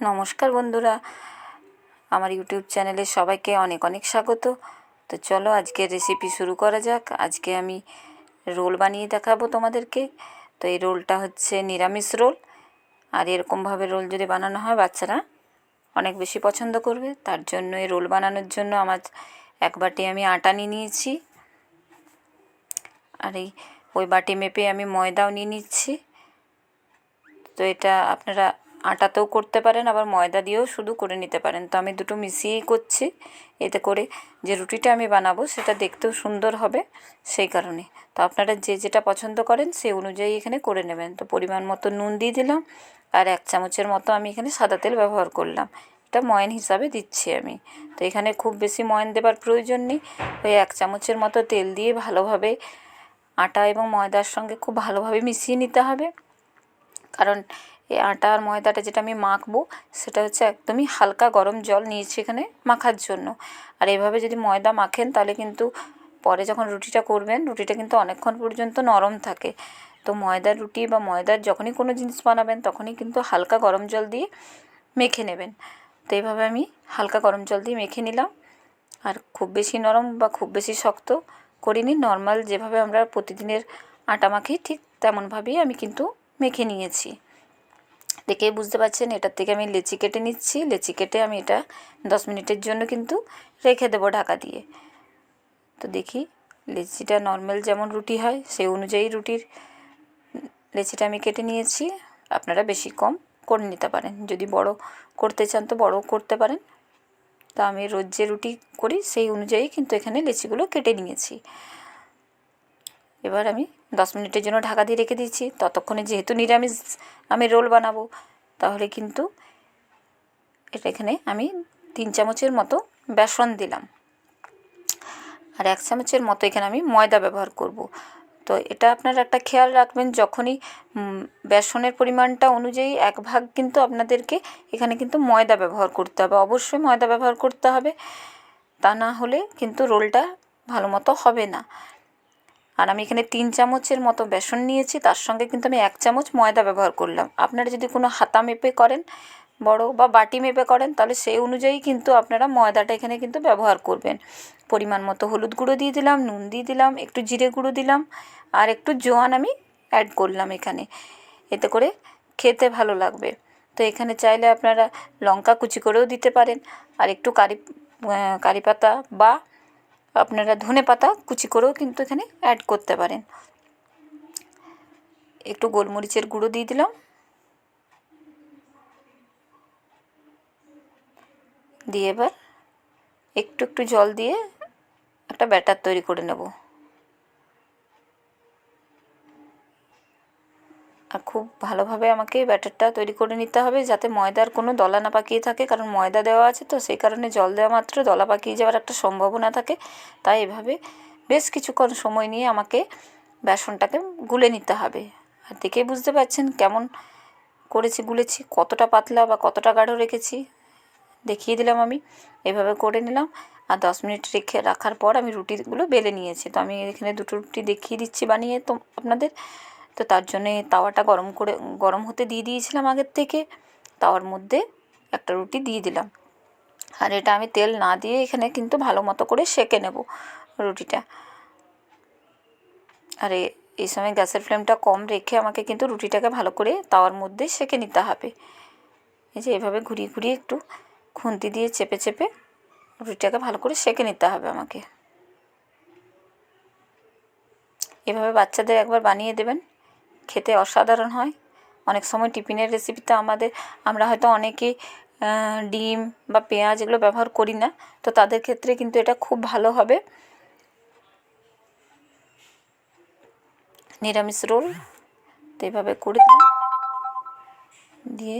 নমস্কার বন্ধুরা। আমার ইউটিউব চ্যানেলে সবাইকে অনেক অনেক স্বাগত। তো চলো আজকে রেসিপি শুরু করা যাক। আজকে আমি রোল বানিয়ে দেখাবো তোমাদেরকে। তো এই রোলটা হচ্ছে নিরামিষ রোল। আর এরকমভাবে রোল যদি বানানো হয়, বাচ্চারা অনেক বেশি পছন্দ করবে। তার জন্য এই রোল বানানোর জন্য আমার এক বাটি আমি আটা নিয়ে নিয়েছি। আর এই ওই বাটি মেপে আমি ময়দাও নিয়ে নিচ্ছি। তো এটা আপনারা আটাতেও করতে পারেন, আবার ময়দা দিয়েও শুধু করে নিতে পারেন। তো আমি দুটো মিশিয়েই করছি। এতে করে যে রুটিটা আমি বানাবো, সেটা দেখতেও সুন্দর হবে সেই কারণে। তো আপনারা যে যেটা পছন্দ করেন, সেই অনুযায়ী এখানে করে নেবেন। তো পরিমাণ মতো নুন দিয়ে দিলাম, আর এক চামচের মতো আমি এখানে সাদা তেল ব্যবহার করলাম। এটা ময়ন হিসাবে দিচ্ছি আমি। তো এখানে খুব বেশি ময়ন দেবার প্রয়োজন নেই। ওই এক চামচের মতো তেল দিয়ে ভালোভাবে আটা এবং ময়দার সঙ্গে খুব ভালোভাবে মিশিয়ে নিতে হবে। কারণ এই আটা আর ময়দাটা যেটা আমি মাখবো, সেটা হচ্ছে একদমই হালকা গরম জল নিয়েছি এখানে মাখার জন্য। আর এভাবে যদি ময়দা মাখেন, তাহলে কিন্তু পরে যখন রুটিটা করবেন, রুটিটা কিন্তু অনেকক্ষণ পর্যন্ত নরম থাকে। তো ময়দার রুটি বা ময়দার যখনই কোনো জিনিস বানাবেন, তখনই কিন্তু হালকা গরম জল দিয়ে মেখে নেবেন। তো এইভাবে আমি হালকা গরম জল দিয়ে মেখে নিলাম। আর খুব বেশি নরম বা খুব বেশি শক্ত করিনি, নর্মাল যেভাবে আমরা প্রতিদিনের আটা মাখি, ঠিক তেমনভাবেই আমি কিন্তু মেখে নিয়েছি। দেখেই বুঝতে পারছেন, এটার থেকে আমি লেচি কেটে নিচ্ছি। লেচি কেটে আমি এটা দশ মিনিটের জন্য কিন্তু রেখে দেবো ঢাকা দিয়ে। তো দেখি, লেচিটা নর্মাল যেমন রুটি হয়, সেই অনুযায়ী রুটির লেচিটা আমি কেটে নিয়েছি। আপনারা বেশি কম করে নিতে পারেন। যদি বড় করতে চান তো বড়ও করতে পারেন। তা আমি রোজ যে রুটি করি, সেই অনুযায়ী কিন্তু এখানে লেচিগুলো কেটে নিয়েছি। এবার আমি দশ মিনিটের জন্য ঢাকা দিয়ে রেখে দিয়েছি। ততক্ষণে যেহেতু নিরামিষ আমি রোল বানাবো, তাহলে কিন্তু এটা এখানে আমি তিন চামচের মতো বেসন দিলাম। আর এক চামচের মতো এখানে আমি ময়দা ব্যবহার করব। তো এটা আপনারা একটা খেয়াল রাখবেন, যখনই বেসনের পরিমাণটা অনুযায়ী এক ভাগ কিন্তু আপনাদেরকে এখানে কিন্তু ময়দা ব্যবহার করতে হবে। অবশ্যই ময়দা ব্যবহার করতে হবে। তা না হলে কিন্তু রোলটা ভালো মতো হবে না। আর আমি এখানে তিন চামচের মতো বেসন নিয়েছি, তার সঙ্গে কিন্তু আমি এক চামচ ময়দা ব্যবহার করলাম। আপনারা যদি কোনো হাতা মেপে করেন, বড় বা বাটি মেপে করেন, তাহলে সেই অনুযায়ী কিন্তু আপনারা ময়দাটা এখানে কিন্তু ব্যবহার করবেন। পরিমাণ মতো হলুদ গুঁড়ো দিয়ে দিলাম, নুন দিয়ে দিলাম, একটু জিরে গুঁড়ো দিলাম, আর একটু জোয়ান আমি অ্যাড করলাম এখানে। এতে করে খেতে ভালো লাগবে। তো এখানে চাইলে আপনারা লঙ্কা কুচি করেও দিতে পারেন, আর একটু কারি কারি পাতা বা আপনারা ধনে পাতা কুচি করেও কিন্তু এখানে অ্যাড করতে পারেন। একটু গোলমরিচের গুঁড়ো দিয়ে দিলাম। দিয়ে এবার একটু একটু জল দিয়ে একটা ব্যাটার তৈরি করে নেব। খুব ভালোভাবে আমাকে ব্যাটারটা তৈরি করে নিতে হবে যাতে ময়দার কোনো দলা না পাকিয়ে থাকে, কারণ ময়দা দেওয়া আছে তো, সেই কারণে জল দেওয়া মাত্র, দলা পাকিয়ে যাওয়ার একটা সম্ভাবনা থাকে। তাই এভাবে বেশ কিছুক্ষণ সময় নিয়ে আমাকে বেসনটাকে গুলে নিতে হবে। আর দেখেই বুঝতে পারছেন কেমন করেছি, গুলেছি, কতটা পাতলা বা কতটা গাঢ় রেখেছি। দেখিয়ে দিলাম আমি, এভাবে করে নিলাম। আর দশ মিনিট রেখে রাখার পর আমি রুটিগুলো বেলে নিয়েছি। তো আমি এখানে দুটো রুটি দেখিয়ে দিচ্ছি বানিয়ে তো আপনাদের। তো তার জন্যে তাওয়াটা গরম করে, গরম হতে দিয়ে দিয়েছিলাম আগের থেকে। তাওয়ার মধ্যে একটা রুটি দিয়ে দিলাম। আর এটা আমি তেল না দিয়ে এখানে কিন্তু ভালো মতো করে সেঁকে নেব রুটিটা। আর এই সময় গ্যাসের ফ্লেমটা কম রেখে আমাকে কিন্তু রুটিটাকে ভালো করে তাওয়ার মধ্যে সেঁকে নিতে হবে। এই যে এভাবে ঘুরিয়ে ঘুরিয়ে একটু খুন্তি দিয়ে চেপে চেপে রুটিটাকে ভালো করে সেঁকে নিতে হবে আমাকে। এভাবে বাচ্চাদের একবার বানিয়ে দেবেন। খেতে অসাধারণ হয়। অনেক সময় টিফিনের রেসিপিতে আমাদের, আমরা হয়তো অনেকে ডিম বা পেঁয়াজ এগুলো ব্যবহার করি না, তো তাদের ক্ষেত্রে কিন্তু এটা খুব ভালো হবে। নিরামিষ রোল, তো এইভাবে করে দিলাম। দিয়ে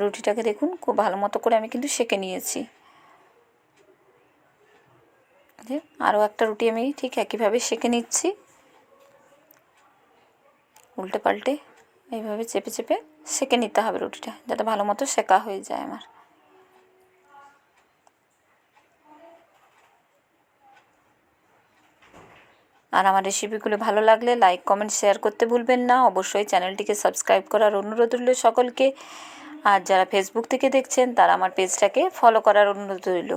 রুটিটাকে দেখুন, খুব ভালো মতো করে আমি কিন্তু সেঁকে নিয়েছি। আরও একটা রুটি আমি ঠিক একইভাবে সেঁকে নিচ্ছি। উল্টে পাল্টে এইভাবে চেপে চেপে সেঁকে নিতে হবে রুটিটা, যাতে ভালো মতো সেঁকা হয়ে যায় আমার। আর আমার রেসিপিগুলো ভালো লাগলে লাইক, কমেন্ট, শেয়ার করতে ভুলবেন না। অবশ্যই চ্যানেলটিকে সাবস্ক্রাইব করার অনুরোধ রইল সকলকে। আর যারা ফেসবুক থেকে দেখছেন, তারা আমার পেজটাকে ফলো করার অনুরোধ রইল।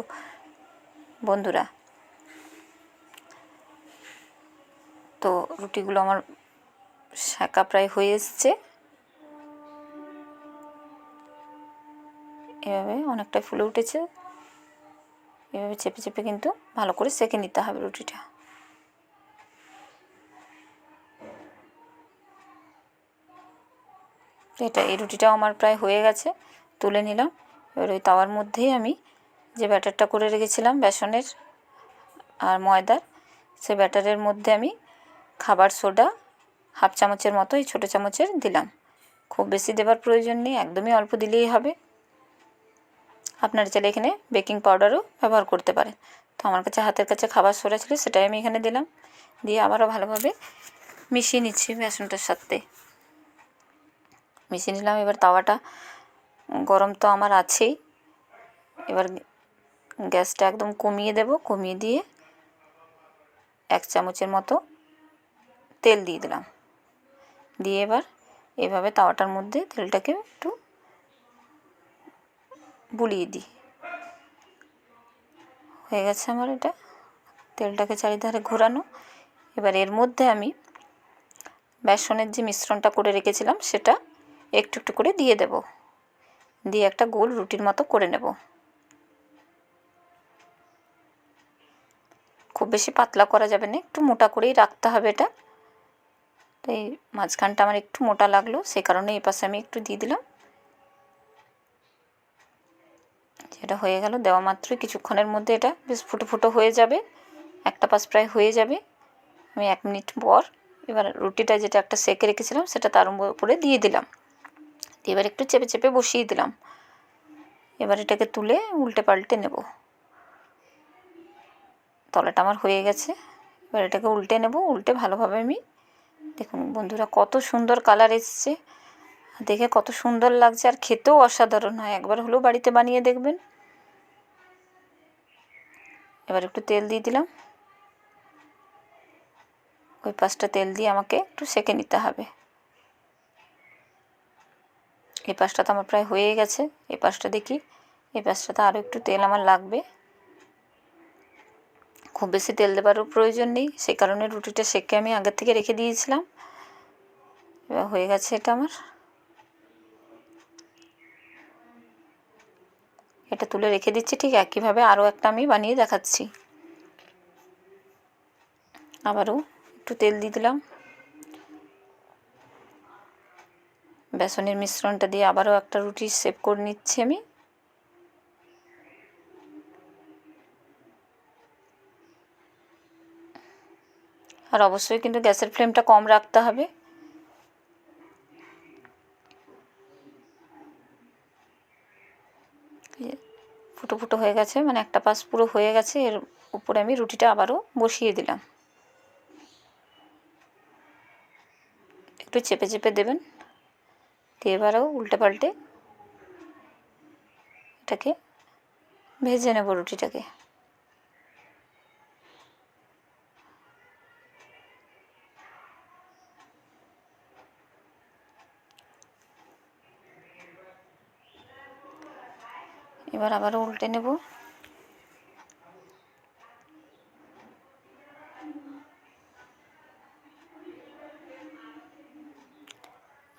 বন্ধুরা, তো রুটিগুলো আমার শাঁকা প্রায় হয়ে এসছে। এভাবে অনেকটাই ফুলে উঠেছে। এভাবে চেপে চেপে কিন্তু ভালো করে সেঁকে নিতে হবে রুটিটা। এটা, এই রুটিটাও আমার প্রায় হয়ে গেছে, তুলে নিলাম। এবার ওই তাওয়ার মধ্যেই আমি যে ব্যাটারটা করে রেখেছিলাম, বেসনের আর ময়দার, সে ব্যাটারের মধ্যে আমি খাবার সোডা হাফ চামচের মতো এই ছোটো চামচের দিলাম। খুব বেশি দেবার প্রয়োজন নেই, একদমই অল্প দিলেই হবে। আপনারা চাইলে এখানে বেকিং পাউডারও ব্যবহার করতে পারেন। তো আমার কাছে হাতের কাছে খাবার সোডা ছিল, সেটাই আমি এখানে দিলাম। দিয়ে আবারও ভালোভাবে মিশিয়ে নিচ্ছি বেসনটার সাথে। মিশিয়ে নিলাম, এবার তাওয়াটা গরম তো আমার আছেই। এবার গ্যাসটা একদম কমিয়ে দেব, কমিয়ে দিয়ে এক চামচের মতো তেল দিয়ে দিলাম। দিয়ে এবার এভাবে তাওয়াটার মধ্যে তেলটাকে একটু বুলিয়ে দিই। হয়ে গেছে আমার এটা। তেলটাকে চারিধারে ঘোরানো। এবার এর মধ্যে আমি বেসনের যে মিশ্রণটা করে রেখেছিলাম, সেটা একটু একটু করে দিয়ে দেব। দিয়ে একটা গোল রুটির মতো করে নেব। খুব বেশি পাতলা করা যাবে না, একটু মোটা করেই রাখতে হবে এটা। তো এই মাঝখানটা আমার একটু মোটা লাগল, সে কারণে এই পাশে আমি একটু দিয়ে দিলাম। যেটা হয়ে গেল, দেওয়া মাত্রই। কিছুক্ষণের মধ্যে এটা বেশ ফুটো ফুটো হয়ে যাবে, একটা পাশ প্রায় হয়ে যাবে। আমি এক মিনিট পর এবার রুটিটা যেটা একটা সেকে রেখেছিলাম, সেটা তার উপরে দিয়ে দিলাম। এবার একটু চেপে চেপে বসিয়ে দিলাম। এবার এটাকে তুলে উল্টে পাল্টে নেব। তলাটা আমার হয়ে গেছে। এবার এটাকে উল্টে নেব। উল্টে ভালোভাবে আমি দেখুন বন্ধুরা, কত সুন্দর কালার এসছে। দেখে কত সুন্দর লাগছে, আর খেতেও অসাধারণ হয়। একবার হলেও বাড়িতে বানিয়ে দেখবেন। এবার একটু তেল দিয়ে দিলাম। ওই পাশটা তেল দিয়ে আমাকে একটু সেকে নিতে হবে। এই পাশটা তো আমার প্রায় হয়ে গেছে। এই পাশটা দেখি এই পাশটাতে আরও একটু তেল আমার লাগবে। খুব বেশি তেল দেবারও প্রয়োজন নেই। সেই কারণে রুটিটা সেকে আমি আগের থেকে রেখে দিয়েছিলাম। এবার হয়ে গেছে এটা আমার। এটা তুলে রেখে দিচ্ছি, ঠিক একইভাবে আরও একটা আমি বানিয়ে দেখাচ্ছি। আবারও একটু তেল দিয়ে দিলাম। বেসনের মিশ্রণটা দিয়ে আবারও একটা রুটি সেভ করে নিচ্ছি আমি। আর অবশ্যই কিন্তু গ্যাসের ফ্লেমটা কম রাখতে হবে। ফুটো ফুটো হয়ে গেছে মানে একটা পাশ পুরো হয়ে গেছে, এর উপরে আমি রুটিটা আবারও বসিয়ে দিলাম। একটু চেপে চেপে দেবেন, দিয়ে এবারেও উল্টে পাল্টে এটাকে ভেজে নেব রুটিটাকে। এবার আবার উল্টে নেব।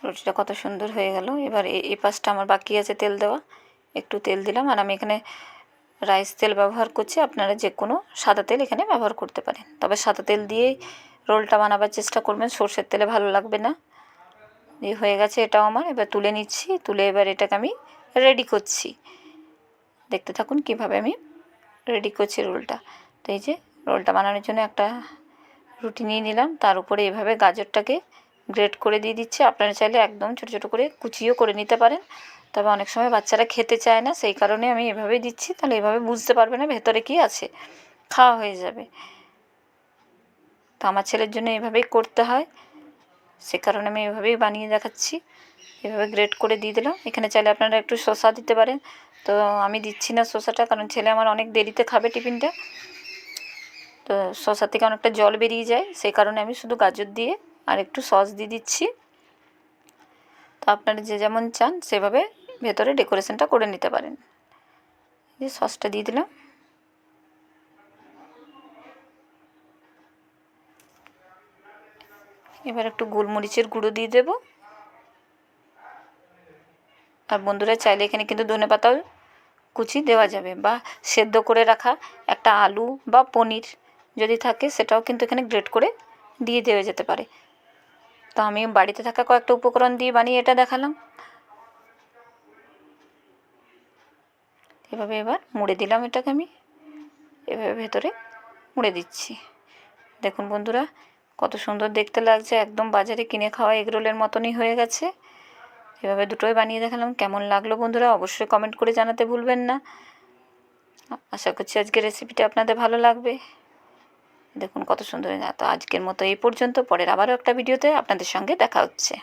রুটিটা কত সুন্দর হয়ে গেল। এবার এই পাশটা আমার বাকি আছে তেল দেওয়া। একটু তেল দিলাম আর আমি এখানে রাইস তেল ব্যবহার করছি। আপনারা যে কোনো সাদা তেল এখানে ব্যবহার করতে পারেন। তবে সাদা তেল দিয়েই রোলটা বানাবার চেষ্টা করবেন। সর্ষের তেলে ভালো লাগবে না। হয়ে গেছে এটাও আমার। এবার তুলে নিচ্ছি। তুলে এবার এটাকে আমি রেডি করছি। দেখতে থাকুন কীভাবে আমি রেডি করছি রোলটা। তো এই যে রোলটা বানানোর জন্য একটা রুটি নিয়ে নিলাম। তার উপরে এভাবে গাজরটাকে গ্রেট করে দিয়ে দিচ্ছি। আপনারা চাইলে একদম ছোটো ছোটো করে কুচিও করে নিতে পারেন। তবে অনেক সময় বাচ্চারা খেতে চায় না, সেই কারণে আমি এভাবেই দিচ্ছি। তাহলে এভাবে বুঝতে পারবে না ভেতরে কী আছে। খাওয়া হয়ে যাবে। তো আমার ছেলের জন্য এভাবেই করতে হয়। সে কারণে আমি এভাবেই বানিয়ে দেখাচ্ছি। এভাবে গ্রেট করে দিয়ে দিলাম। এখানে চাইলে আপনারা একটু শসা দিতে পারেন। তো আমি দিচ্ছি না শসাটা, কারণ ছেলে আমার অনেক দেরিতে খাবে টিফিনটা। তো শসা থেকে অনেকটা জল বেরিয়ে যায়, সেই কারণে আমি শুধু গাজর দিয়ে আর একটু সস দিয়ে দিচ্ছি। তো আপনারা যে যেমন চান, সেভাবে ভেতরে ডেকোরেশনটা করে নিতে পারেন। যে সসটা দিয়ে দিলাম। এবার একটু গোলমরিচের গুঁড়ো দিয়ে দেব। আর বন্ধুরা চাইলে এখানে কিন্তু ধনে পাতাও কুচি দেওয়া যাবে বা সেদ্ধ করে রাখা একটা আলু বা পনির যদি থাকে সেটাও কিন্তু এখানে গ্রেট করে দিয়ে দেওয়া যেতে পারে। তো আমি বাড়িতে থাকা কয়েকটা উপকরণ দিয়ে বানিয়ে এটা দেখালাম। এভাবে এবার মুড়ে দিলাম এটাকে আমি। এভাবে ভেতরে মুড়ে দিচ্ছি। দেখুন বন্ধুরা, কত সুন্দর দেখতে লাগছে। একদম বাজারে কিনে খাওয়া এগরোলের মতনই হয়ে গেছে। এভাবে দুটোই বানিয়ে দেখালাম। কেমন লাগল বন্ধুরা অবশ্যই কমেন্ট করে জানাতে ভুলবেন না। আশা করছি আজকের রেসিপিটা আপনাদের ভালো লাগবে। দেখুন কত সুন্দর তো আজকের মতো এই পর্যন্ত। পরের আবারও একটা ভিডিওতে আপনাদের সঙ্গে দেখা হচ্ছে।